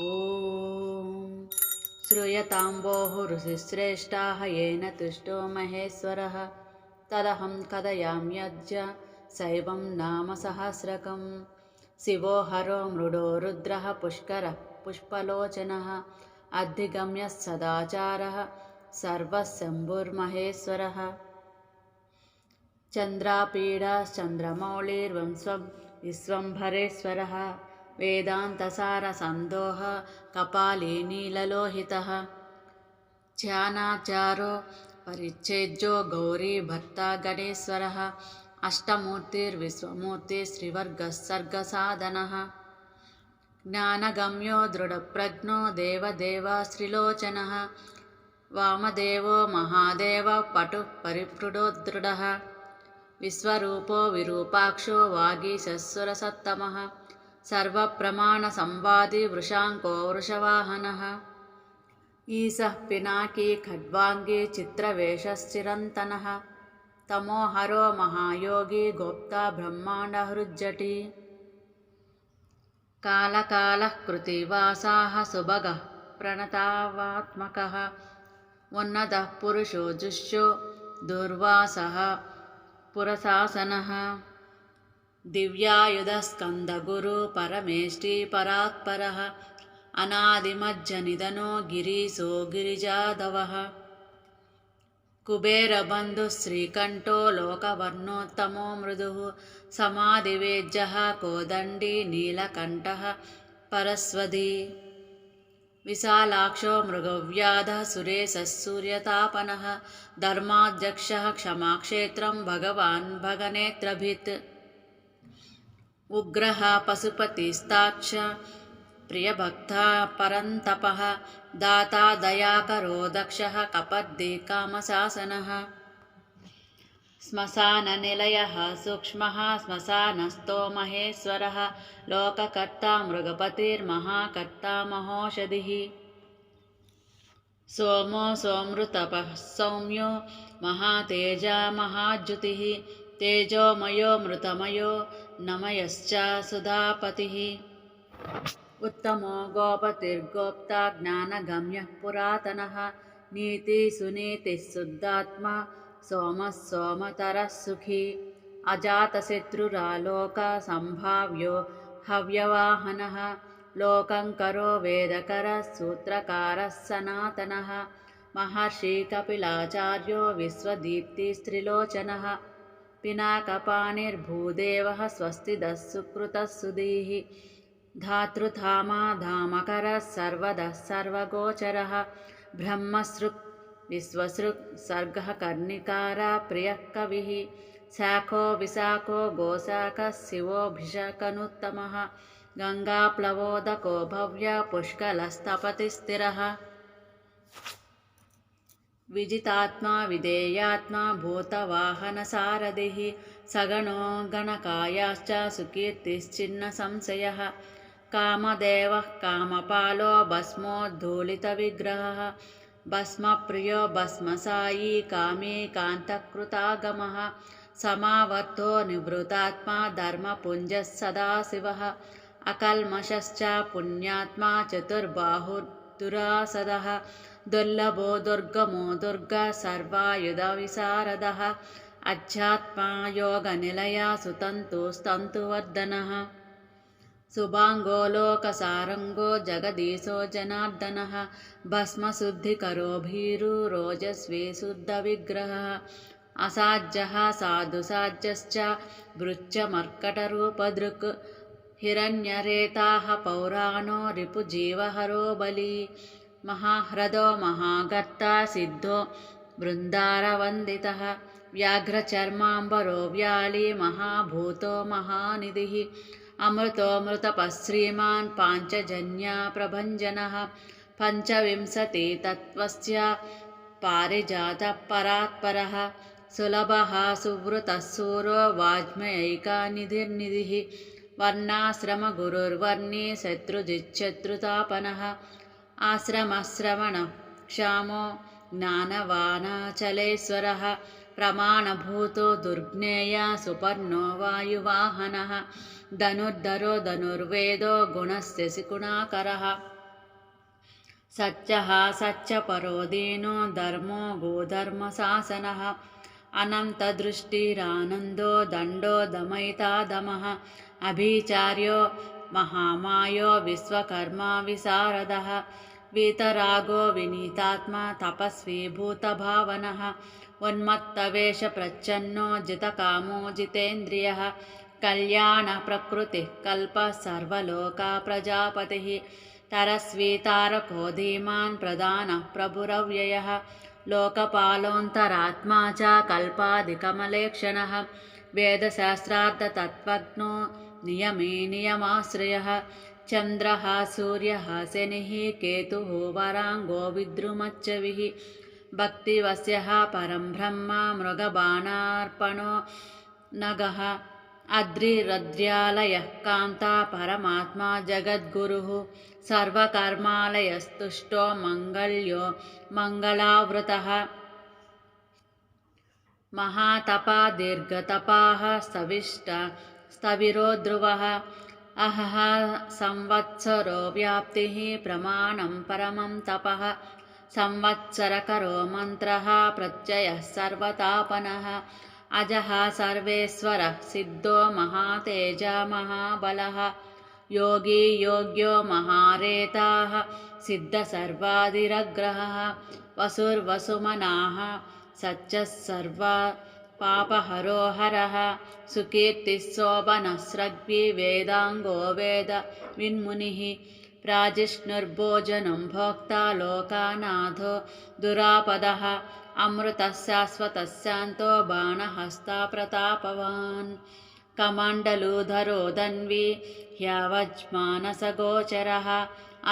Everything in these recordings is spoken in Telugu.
ॐ श्रूयताम्बोः ऋषिश्रेष्ठाः येन तुष्टो महेश्वरः। तदहं कथयाम्यज्य शैवं नाम सहस्रकं शिवो हरो मृडो रुद्रः पुष्करः पुष्पलोचनः। अधिगम्यः सदाचारः सर्वशम्भुर्महेश्वरः। चन्द्रापीडाश्चन्द्रमौळिर्वंस्वं विश्वम्भरेश्वरः వేదాంతసార సందోహ కపాలినీలలోహిత ధ్యానాచారో పరిచ్ఛేజ్జో గౌరీ భర్త గణేశ్వర అష్టమూర్తిర్విశ్వమూర్తి శ్రీవర్గసర్గసాధన జ్ఞానగమ్యో దృఢప్రజ్ఞో దేవదేవ శ్రీలోచన వామదేవో మహాదేవ పటు పరిపృడోదృఢ విశ్వరూపో విరూపాక్షో వాగీశస్వరసత్తమ सर्वप्रमाणसंवादी वृषाङ्को वृषवाहनः ईशः पिनाकी खड्वाङ्गी चित्रवेषश्चिरन्तनः तमोहरो महायोगी गोप्ता ब्रह्माण्डहृज्जटी कालकालः कृतिवासाः सुभगः प्रणतावात्मकः उन्नतः पुरुषो जुष्यो दुर्वासः पुरशासनः दिव्यायुधस्कन्दगुरु परमेष्टि परात्परः अनादिमज्जनिधनो गिरीशो गिरिजादवः कुबेरबन्धुः श्रीकण्ठो लोकवर्णोत्तमो मृदुः समाधिवेज्यः कोदण्डी नीलकण्ठः परस्वधी विशालाक्षो मृगव्याधः सुरेशः सूर्यतापनः धर्माध्यक्षः क्षमाक्षेत्रं भगवान् भगनेत्रभित् ఉగ్రః పశుపతిస్తాక్ష ప్రియభక్త పరంతప దాతా దయాకరో దక్ష కపద్దే కామశాసన శ్మశాననిలయ సూక్ష్మ శ్మశానస్థో మహేశ్వర లోకకర్త మృగపతిర్మహాకర్త మహోషధి సోమో సోమృతప సౌమ్యో మహాతేజ మహాజ్యుతి తేజోమయో మృతమయో నమయశ్చ సుధాపతి. ఉత్తమో గోపతిర్గోప్త జ్ఞానగమ్య పురాతన. నీతి సునీతి శుద్ధాత్మ సోమ సోమతర సుఖీ. అజాతశత్రురాలోక సంభావ్యో హవ్యవాహన. లోకంకరో వేదకర సూత్రకార సనాతన. మహర్షి కపిలాచార్యో విశ్వదీప్తి స్త్రిలోచన. पिनाकपाणिर्भूदेवः स्वस्तिदः सुकृतः सुधीः धातृधामा धामकरः सर्वदः सर्वगोचरः ब्रह्मसृक् विश्वसृक् सर्गः कर्णिकारा प्रियः कविः शाखो विशाखो गोशाखः शिवोऽभिषकनुत्तमः गङ्गाप्लवोदको भव्य पुष्कलस्तपतिस्थिरः विजितात्मा विधेयात्मा भूतवाहनसारथिः सगणो गणकायाश्च सुकीर्तिश्चिन्नसंशयः कामदेवः कामपालो भस्मोद्धूलितविग्रहः भस्मप्रियो भस्मसायी कामी कान्तकृतागमः समावर्तो निवृतात्मा धर्मपुञ्जः सदाशिवः अकल्मषश्च पुण्यात्मा चतुर्बाहुर्दुरासदः दुर्लभो दुर्गमो दुर्ग सर्वायुधविशारदः अध्यात्मा योगनिलया सुतन्तुस्तन्तुवर्धनः शुभाङ्गो लोकसारङ्गो जगदीशो जनार्दनः भस्मशुद्धिकरो भीरुरोजस्वी शुद्धविग्रहः असाध्यः साधुसाध्यश्च भृच्छमर्कटरूपदृक् हिरण्यरेताः पौराणो रिपुजीवहरो बली महाह्रदो महागर्ता सिद्धो बृन्दारवन्दितः व्याघ्रचर्माम्बरो व्याली महाभूतो महानिधिः अमृतोऽमृतपः श्रीमान् पाञ्चजन्या प्रभञ्जनः पञ्चविंशतितत्त्वस्य पारिजातः परात्परः सुलभः सुवृतः सूरो वाज्मयैकानिधिर्निधिः वर्णाश्रमगुरुर्वर्णी शत्रुजिच्छत्रुतापनः आश्रमश्रवणः क्षामो ज्ञानवानाचलेश्वरः प्रमाणभूतो दुर्ज्ञेय सुपर्णो वायुवाहनः धनुर्धरो धनुर्वेदो गुणस्य गुणाकरः सत्यः सत्यपरो दीनो धर्मो गोधर्मशासनः अनन्तदृष्टिरानन्दो दण्डो दमयिता दमः अभिचार्यो महामायो विश्वकर्मा विशारदः वीतरागो विनीतात्मा तपस्वी भूतभावनः उन्मत्तवेषप्रच्छन्नो जितकामो जितेन्द्रियः कल्याणप्रकृतिः कल्पः सर्वलोका प्रजापतिः तरस्वीतारको धीमान् प्रधानः प्रभुरव्ययः लोकपालोऽन्तरात्मा च कल्पादिकमलेक्षणः वेदशास्त्रार्थतत्त्वज्ञो नियमे नियमाश्रयः। चन्द्रः सूर्यः शनिः केतुः वराङ्गो विद्रुमच्चविः। भक्तिवस्यः परं ब्रह्म मृगबाणार्पणो नगः। अद्रिरद्र्यालयः कान्ता परमात्मा जगद्गुरुः। सर्वकर्मालयस्तुष्टो मङ्गल्यो मङ्गलावृतः। महातपा दीर्घतपाः स्तविष्ट स्तविरो ध्रुवः अहः संवत्सरो व्याप्तिः प्रमाणं परमं तपः। संवत्सरकरो मन्त्रः प्रत्ययः सर्वतापनः। अजः सर्वेश्वरः सिद्धो महातेजा महाबलः। योगी योग्यो महारेताः सिद्धसर्वादिरग्रहः वसुर्वसुमनाः सच्चः सर्वा पापहरो हरः सुकीर्तिशोभनस्रग्वि वेदाङ्गो वेद विन्मुनिः प्राजिष्णुर्भोजनं भोक्ता लोकानाथो दुरापदः अमृतः शाश्वतस्यान्तो बाणहस्ता प्रतापवान्। कमण्डलूधरो धन्वी ह्यवज्मानसगोचरः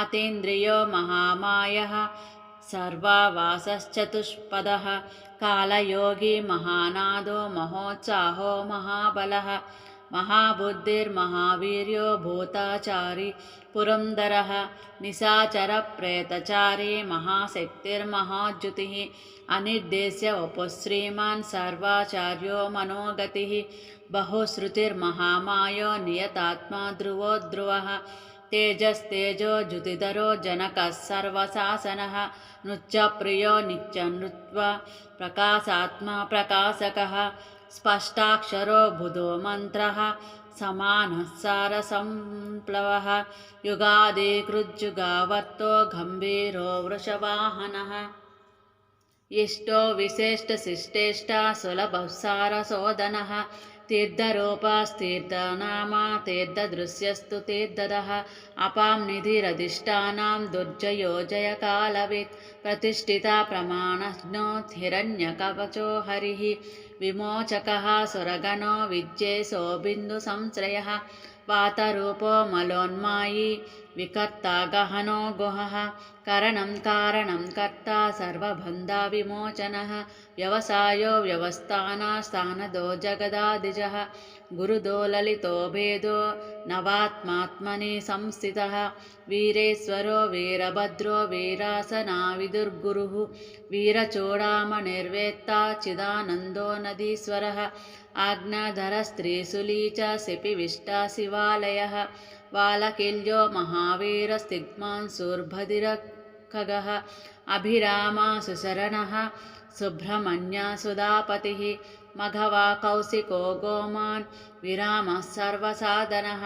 अतीन्द्रियो महामायः सर्वावासश्चतुष्पदः कालयोगी महानादो महोत्साहो महाबलः महाबुद्धिर्महावीर्यो भूताचारी पुरन्दरः निशाचरप्रेतचारी महाशक्तिर्महाद्युतिः अनिर्देश्य वपुश्रीमान् सर्वाचार्यो मनोगतिः बहुश्रुतिर्महामायो नियतात्मा ध्रुवो ध्रुवः तेजस्तेजो ज्युतिधरो जनकः सर्वशासनः नृत्यप्रियो नित्यनृत्वा प्रकाशात्मा प्रकाशकः स्पष्टाक्षरो बुधो मन्त्रः समानः सारसंप्लवः युगादिकृज्जुगावर्तो गम्भीरो वृषवाहनः। इष्टो विशेष्टशिष्टेष्टा सुलभः सारसोदनः తీర్థరూపాస్తీర్థనామ తీర్థదృశ్యస్తు తీర్థద అపాం నిధిరధిష్టానాం దుర్జయో జయకాలవిత్ ప్రతిష్ఠితా ప్రమాణజ్ఞో హిరణ్యకవచో హరి విమోచక సురగణో విద్యేశో బిందు సంశ్రయ वातरूपो मलोन्मायी विकर्ता गहनो गुहः। करणं कारणं कर्ता सर्वबन्धाविमोचनः व्यवसायो व्यवस्थानास्थानदो जगदादिजः। गुरुदो ललितो भेदो नवात्मात्मनि संस्थितः। वीरेश्वरो वीरभद्रो वीरासनाविदुर्गुरुः। वीरचूडामणिर्वेत्ता चिदानन्दो नदीश्वरः आज्ञाधरस्त्रीशूली च शिपिविष्टा शिवालयः वालकिल्यो महावीरस्तिग्मांसुर्भदिरखगः अभिरामा सुशरणः सुब्रह्मण्या सुधापतिः मघवा कौशिको गोमान् विरामः सर्वसाधनः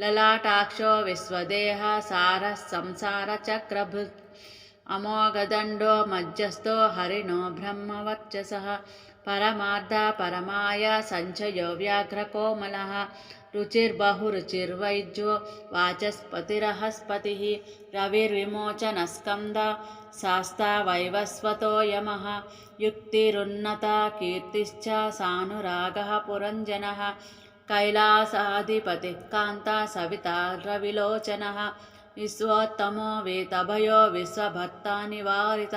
ललाटाक्षो विश्वदेहः सारः संसारचक्रभृत् అమోఘదండో మధ్యస్థో హరిణో బ్రహ్మవర్చస పరమార్థ పరమాయ సంచయో వ్యాఘ్రకోమల రుచిర్బహురుచిర్వైద్యో వాచస్పతిరహస్పతి రవిర్విమోచనస్కంద శాస్తా వైవస్వతో యమ యుక్తిరున్నత కీర్తిశ్చ సానురాగ పురంజన కైలాసాధిపతి కాంత సవిత రవిలోచన విశ్వోత్తమో వీతభయో విశ్వభత్తాని వారిత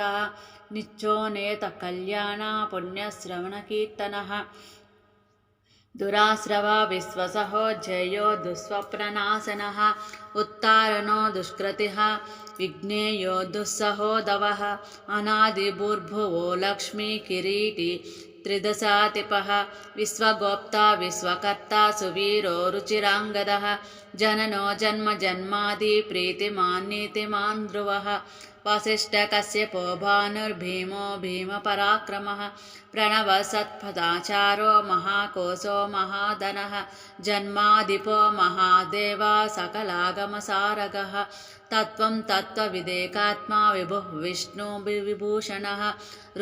నిత్యో నేత కళ్యాణ పుణ్యశ్రవణకీర్తన దురాశ్రవ విశ్వసహో జయో దుస్వప్ననాశన ఉత్తారణో దుష్కృతి విఘ్నేయో దుస్సహోదవ అనాదిభూర్భువో లక్ష్మీ కిరీటి त्रिदशातिपः विश्वगोप्ता विश्वकर्ता सुवीरो रुचिराङ्गदः। जननो जन्म जन्मादि प्रीतिमान् नीतिमान् ध्रुवः वसिष्ठकश्यपो भानुर्भीमो भीमपराक्रमः। प्रणवसत्पदाचारो महाकोशो महाधनः जन्माधिपो महादेव सकलागमसारगः तत्त्वं तत्त्वविदेकात्मा विभुः विष्णुविभूषणः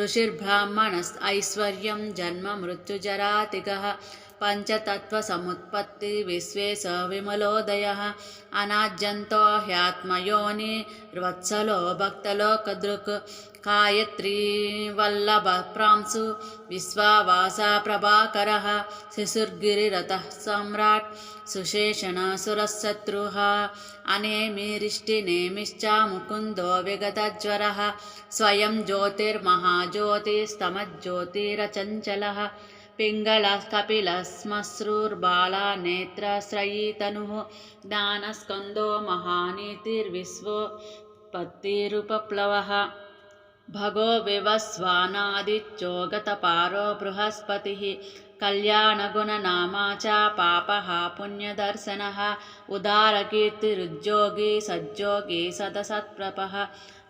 ऋषिर्ब्राह्मणस् ऐश्वर्यं जन्म मृत्युजरातिगः पञ्चतत्त्वसमुत्पत्ति विश्वे स विमलोदयः अनाद्यन्तो ह्यात्मयोनिर्वत्सलो भक्तलोकदृक् कायत्रीवल्लभप्रांसु विश्वावासा प्रभाकरः शिशुर्गिरिरथः सम्राट् सुशेषणसुरशत्रुः अनेमिरिष्टिनेमिश्च मुकुन्दो विगतज्वरः स्वयं ज्योतिर्महाज्योतिस्तमज्योतिरचञ्चलः पिङ्गलः कपिलश्मश्रुर्बाला नेत्रश्रयी तनुः ज्ञानस्कन्दो महानीतिर्विश्वोत्पत्तिरुपप्लवः भगो विवस्वानादित्यो गतपारो बृहस्पतिः कल्याणगुणनामा च पापः पुण्यदर्शनः। उदारकीर्तिरुद्योगी सज्जोगी सदसत्प्रभः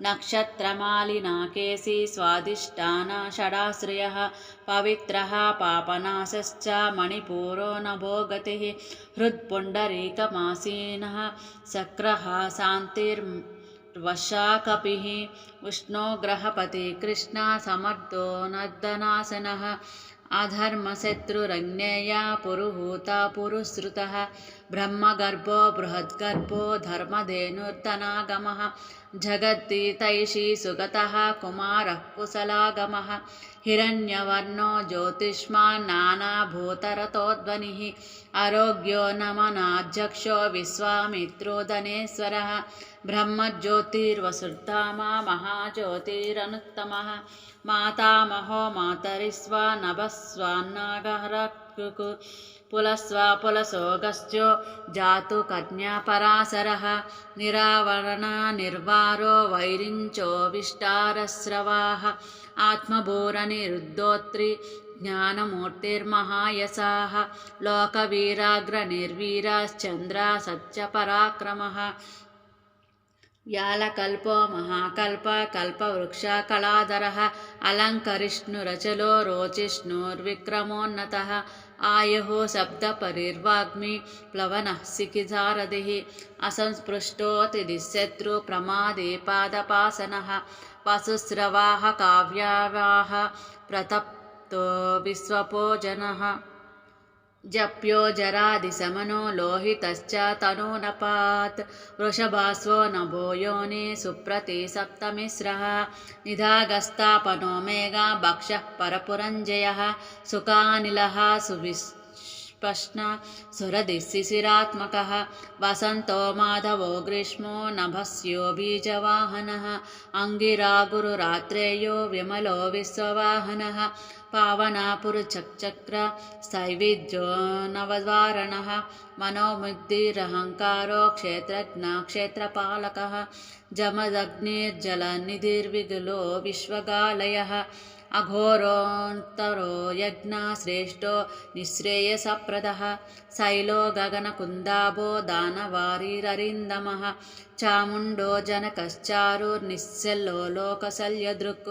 नक्षत्रमालिनाकेशी स्वादिष्टान षडाश्रयः। पवित्रः पापनाशश्च मणिपूरो नभो गतिः। हृत्पुण्डरीकमासीनः। शक्रः शान्तिर्वशा कपिः उष्णोग्रहपति कृष्णा समर्थो नर्दनासनः अधर्मशत्रुरज्ञेया पुरुहूता पुरुश्रुतः ब्रह्मगर्भो बृहद्गर्भो धर्मधेनुर्धनागमः जगद्गीतैषी सुगतः कुमारः कुशलागमः हिरण्यवर्णो ज्योतिष्मान् नानाभूतरतोध्वनिः आरोग्यो नमनाध्यक्षो विश्वामित्रोदनेश्वरः ब्रह्मज्योतिर्वसुर्धामा महाज्योतिरनुत्तमः मातामहो मातरिस्वा పులస్వ పులసోగశ్చో జాతు కన్యాపరాశరः నిరావరణ నిర్వారో వైరించోవిష్టారస్రవాः ఆత్మభూరనిరుద్ధోత్రి జ్ఞానమూర్తిర్మహాయసాः లోకవీరాగ్రనిర్వీరాశ్చంద్ర సత్యపరాక్రమः వ్యాలకల్పో మహాకల్ప కల్పవృక్ష కళాధర అలంకరిష్ణురచలో రోచిష్ణుర్విక్రమోన్నత आयः शब्दपरिर्वाग्मि प्लवनः सिखिसारधिः असंस्पृष्टोऽतिदिशत्रुप्रमादेपादपासनः वसुस्रवाः काव्यावाः प्रतप्तो विश्वपो जनः जप्यो जरादिशमनो लोहितश्च तनूनपात्। वृषभास्वो नभो योनि सुप्रति सप्तमिस्रः निधागस्तापनो मेघा भक्षः परपुरञ्जयः। सुकानिलः सुविस् प्रश्न। सुरदिशिशिरात्मकः वसन्तो माधवो ग्रीष्मो नभस्यो बीजवाहनः। अङ्गिरा गुरुरात्रेयो विमलो विश्ववाहनः। पावनापुरचक्र सैविध्यो नवद्वारणः। मनोमुग्धिरहङ्कारो क्षेत्रज्ञ क्षेत्रपालकः। जमदग्निर्जलनिधिर्विगुलो विश्वगालयः अघोरोन्तरो यज्ञश्रेष्ठो निःश्रेयसप्रदः शैलो गगनकुन्दाभो दानवारिररिन्दमः चामुण्डो जनकश्चारुर्निश्चलो लोकशल्यदृक्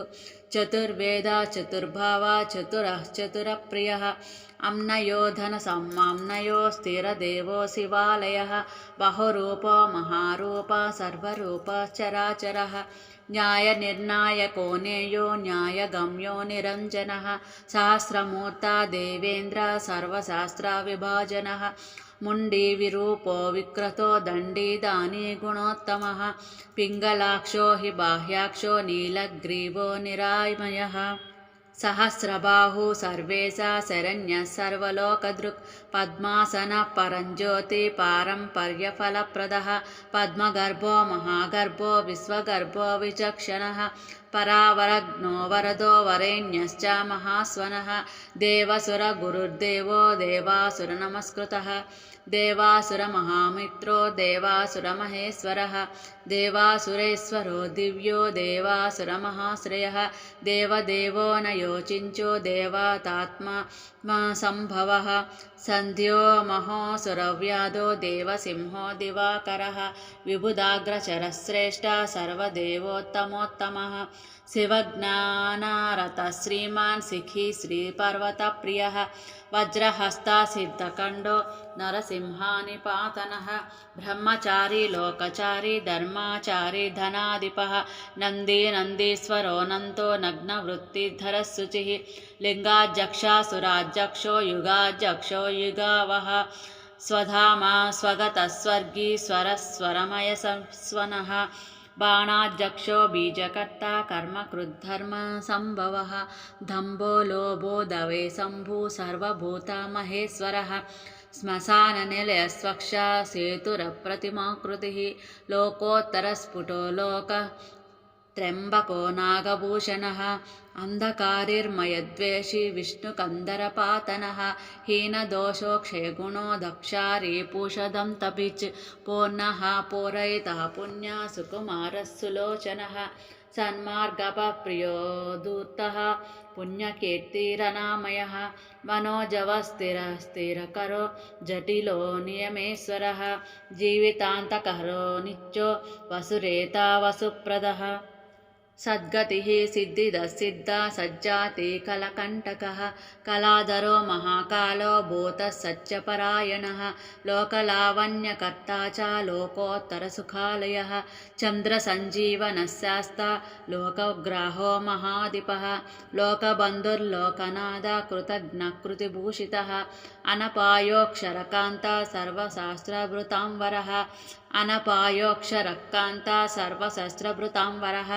చతుర్వేద చతుర్భావ చతురః చతురప్రియ అమ్నయోధన సమ్మమ్నయో స్థిరదేవో శివాలయ బహురూపో మహారూప సర్వరూపచరాచర న్యాయనిర్ణాయకో నేయో న్యాయగమ్యో నిరంజన సహస్రమూర్త దేవేంద్ర సర్వశాస్త్ర విభాజన मुण्डीविरूपो विक्रतो दण्डी गुणोत्तमः। पिङ्गलाक्षो हि बाह्याक्षो नीलग्रीवो निरामयः सहस्रबाहु शरण्यः सर्वलोकदृक्। पद्मासनः परञ्ज्योति पारम्पर्यफलप्रदः। पद्मगर्भो महागर्भो विश्वगर्भो विचक्षणः परावरग्नो वरदो वरेण्यश्च महास्वनः। देवसुरगुरुर्देवो देवासुरनमस्कृतः। देवासुरमहामित्रो देवासुरमहेश्वरः देवासुरेश्वरो दिव्यो देवासुरमहाश्रयः। देवदेवो न योचिञ्चो देवतात्मा सम्भवः। सन्ध्यो महोऽसुरव्याधो देवसिंहो दिवाकरः। विबुधाग्रचरश्रेष्ठ सर्वदेवोत्तमोत्तमः शिवज्ञानारतः श्रीमान् सिखी श्रीपर्वतप्रियः वज्रहस्ता सिद्धकण्डो नरसिंहानिपातनः ब्रह्मचारी लोकचारी धर्माचारी धनाधिपः नन्दी नन्दीश्वरो नन्दो नग्नवृत्तिधरः शुचिः लिङ्गाध्यक्षासुराध्यक्षो युगाध्यक्षो युगावः स्वधामा स्वगतस्वर्गीश्वरस्वरमयसंस्वनः बाणाध्यक्षो बीजकर्ता कर्मकृद्धर्मसम्भवः दम्भो लोभो दवे शम्भु सर्वभूता महेश्वरः श्मशाननिलयस्वक्षा सेतुरप्रतिमाकृतिः लोकोत्तरस्फुटो लोक त्र्यम्बको नागभूषणः अन्धकारिर्मयद्वेषी विष्णुकन्दरपातनः हीनदोषो क्षयगुणो दक्षारीपूषदं तपिच् पूर्णः पूरयितः पुण्या सुकुमारः सुलोचनः सन्मार्गपप्रियो दूतः पुण्यकीर्तिरनामयः मनोजवस्थिरस्थिरकरो जटिलो नियमेश्वरः जीवितान्तकरो नित्यो वसुरेता वसुप्रदः सद्गतिः सिद्धिदः सिद्धा सज्जाति कलकण्टकः। कलाधरो महाकालो भूतः सच्चपरायणः। लोकलावण्यकर्ता च लोकोत्तरसुखालयः। चन्द्रसञ्जीवनः शास्ता लोकग्राहो महाधिपः। लोकबन्धुर्लोकनाद कृतघ्नकृतिभूषितः अनपायोऽक्षरकान्ता सर्वशास्त्रभृतां वरः। अनपायोऽक्षरकान्ता सर्वशस्त्रभृतां वरः।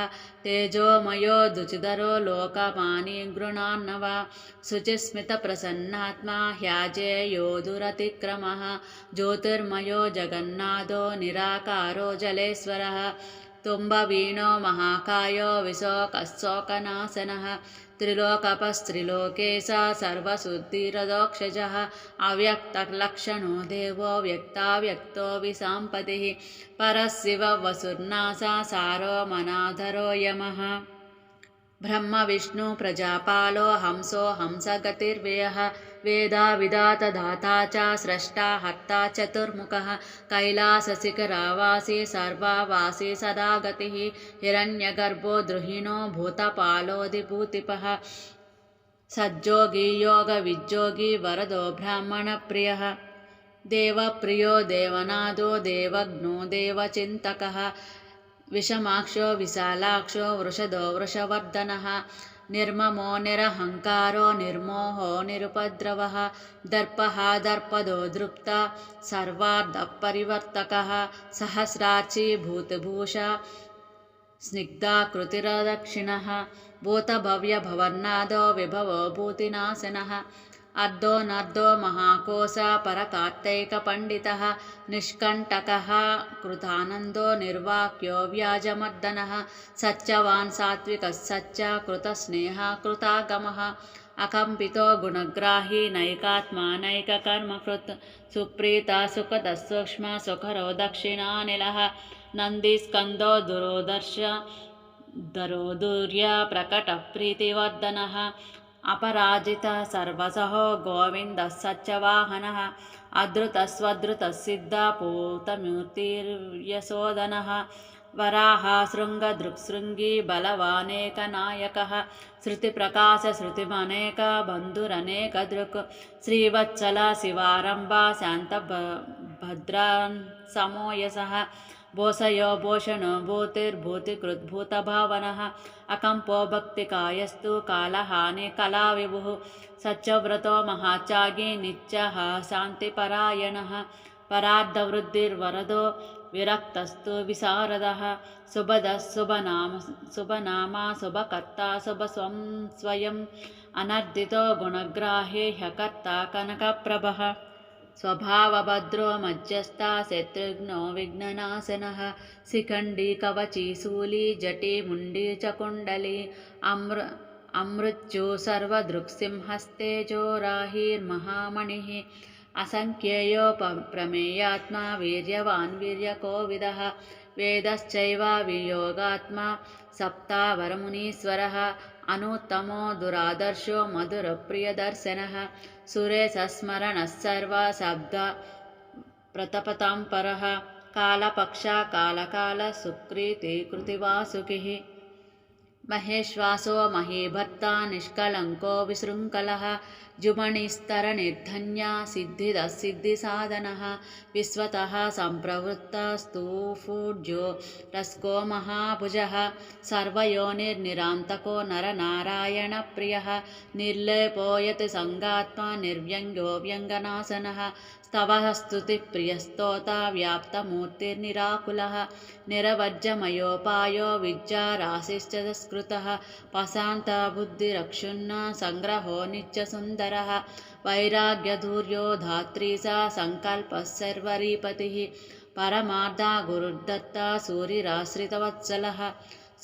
तेजोमयो दुचिधरो लोकमानि गृणान्नव। शुचिस्मितप्रसन्नात्मा ह्याजेयो दुरतिक्रमः। ज्योतिर्मयो जगन्नाथो निराकारो जलेश्वरः। तुम्बवीणो महाकायो विशोकशोकनाशनः त्रिलोकपस्त्रिलोकेश सर्वशुद्धिरदोक्षजः अव्यक्तलक्षणो देवो व्यक्ताव्यक्तो विसाम्पतिः परशिव वसुर्नासा सारो मनाधरो यमः ब्रह्मविष्णुप्रजापालो हंसो हंसगतिर्व्ययः वेदाविदातदाता च स्रष्टा हर्ता चतुर्मुखः कैलासशिखरावासी सर्वावासी सदा गतिः हिरण्यगर्भो द्रुहिणो भूतपालोऽधिभूतिपः सज्जोगी योगविज्जोगी वरदो ब्राह्मणप्रियः देवप्रियो देवनादो देवज्ञो देवचिन्तकः विषमाक्षो, विशालाक्षो, वृषदो, वृषवर्धनः, निर्ममो, निरहङ्कारो, निर्मोहो, निरुपद्रवः, दर्पः, दर्पदो, दृप्ता, सर्वार्धपरिवर्तकः, सहस्रार्ची, भूतभूषा स्निग्धाकृतिरदक्षिणः भूतभव्यभवर्नादो विभवो, भूतिनाशनः अर्धोनर्धो महाकोश परकार्तैकपण्डितः निष्कण्टकः, कृतानन्दो निर्वाक्यो व्याजमर्दनः, सच्चवान् सात्विकः सच्च, कृतस्नेहः कृतागमः गुणग्राही नैकात्मा नैककर्मकृत्, सुप्रीता सुखदः सूक्ष्म सुखरो दक्षिणानिलः नन्दीस्कन्दो दुरोदर्श, दरोदूर्य प्रकटप्रीतिवर्धनः అపరాజిత సర్వసహో గోవింద సత్యవాహన అధృతస్వధృతసిద్ధ పూతమూర్తిర్యశోదన వరాహాశృంగదృక్శృంగి బలవానేకనాయక శృతిప్రకాశశ్రుతిమనేక బంధురనేక దృక్ శ్రీవత్సల శివారంభ శాంత భద్రాన్ సమోయస భూసయో భూషణో భూతిర్భూతికృద్భూతభావన అకంపో భక్తికాయస్తు కాలహాని కళా విభు సత్యవ్రతో మహాచాగి నిత్య శాంతిపరాయణ పరార్ధవృద్ధిర్వరదో విరక్తస్తు విశారద శుభద శుభనామ శుభనామ శుభకర్త శుభస్వం స్వయం అనర్దితో గుణగ్రాహే హ్యకర్త కనకప్రభ स्वभावभद्रो मध्यस्था शत्रुघ्नो विघ्ननाशनः शिखण्डी कवची शूली जटी मुण्डी च कुण्डली अमृ अमृत्यु सर्वदृक्सिंहस्तेजो राहिर्महामणिः असङ्ख्येयो प्रमेयात्मा वीर्यवान् वीर्यकोविदः वेदश्चैव वियोगात्मा सप्तावरमुनीश्वरः अनुत्तमो दुरादर्शो मधुरप्रियदर्शनः सुरेशस्मरणः सर्वशब्द प्रतपतां परः कालपक्षा कालकालसुकृति कृतिवासुकिः। महेश्वासो महीभर्ता निष्कलङ्को विशृङ्खलः जुमणिस्तरनिर्धन्या सिद्धिदः सिद्धिसाधनः विश्वतः सम्प्रवृत्तस्तूफूर्जो रस्को महाभुजः सर्वयोनिर्निरान्तको नरनारायणप्रियः निर्लेपो यत् सङ्गात्मा निर्व्यङ्ग्यो व्यङ्गनाशनः स्तवः स्तुतिप्रियस्तोता व्याप्तमूर्तिर्निराकुलः निरवज्जमयोपायो विद्याराशिश्च संस्कृतः पशान्तबुद्धिरक्षुण्ण सङ्ग्रहो नित्यसुन्दरः वैराग्यधूर्यो धात्री सा सङ्कल्पः सर्वरीपतिः। परमार्धा गुरुर्दत्ता सूरिराश्रितवत्सलः।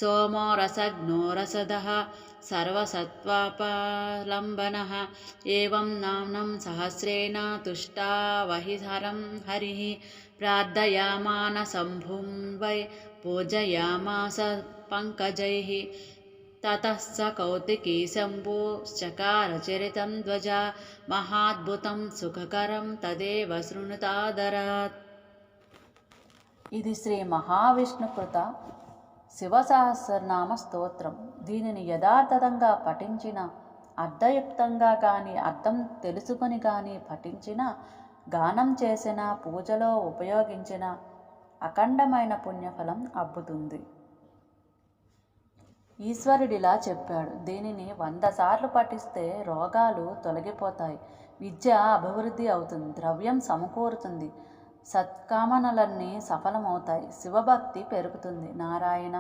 सोमो रसज्ञो रसदः। सर्वसत्त्वापलम्बनः। एवं नाम्नं सहस्रेण तुष्टा वहिहरं हरिः। प्रार्थयामानशम्भुं वै पूजयामास पङ्कजैः ततः स कौतिकी शम्भुश्चकारचरितं ध्वजा महाद्भुतं सुखकरं तदेव शृणुतादरात् ఇది శ్రీ మహావిష్ణుకృత శివసహస్రనామ స్తోత్రం దీనిని యథార్థంగా పఠించిన అర్థయుక్తంగా కానీ అర్థం తెలుసుకొని కానీ పఠించిన గానం చేసిన పూజలో ఉపయోగించిన అఖండమైన పుణ్యఫలం అబ్బుతుంది ఈశ్వరుడిలా చెప్పాడు. దీనిని వంద సార్లు పఠిస్తే రోగాలు తొలగిపోతాయి. విద్య అభివృద్ధి అవుతుంది. ద్రవ్యం సమకూరుతుంది. సత్కామనలన్నీ సఫలమవుతాయి. శివభక్తి పెరుగుతుంది. నారాయణ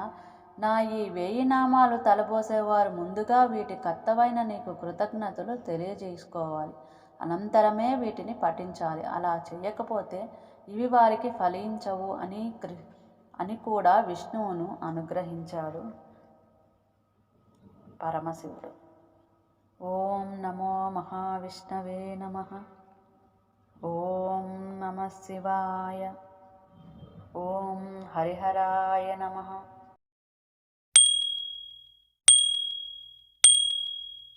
నా ఈ వేయి నామాలు తలబోసేవారు ముందుగా వీటి కర్తవైన నీకు కృతజ్ఞతలు తెలియజేసుకోవాలి. అనంతరమే వీటిని పఠించాలి. అలా చేయకపోతే ఇవి వారికి ఫలించవు అని అని కూడా విష్ణువును అనుగ్రహించాడు. పరమశివుడు. ఓం నమో మహావిష్ణవే నమ. ఓం నమ శివాయ. ఓం హరిహరాయ నమ.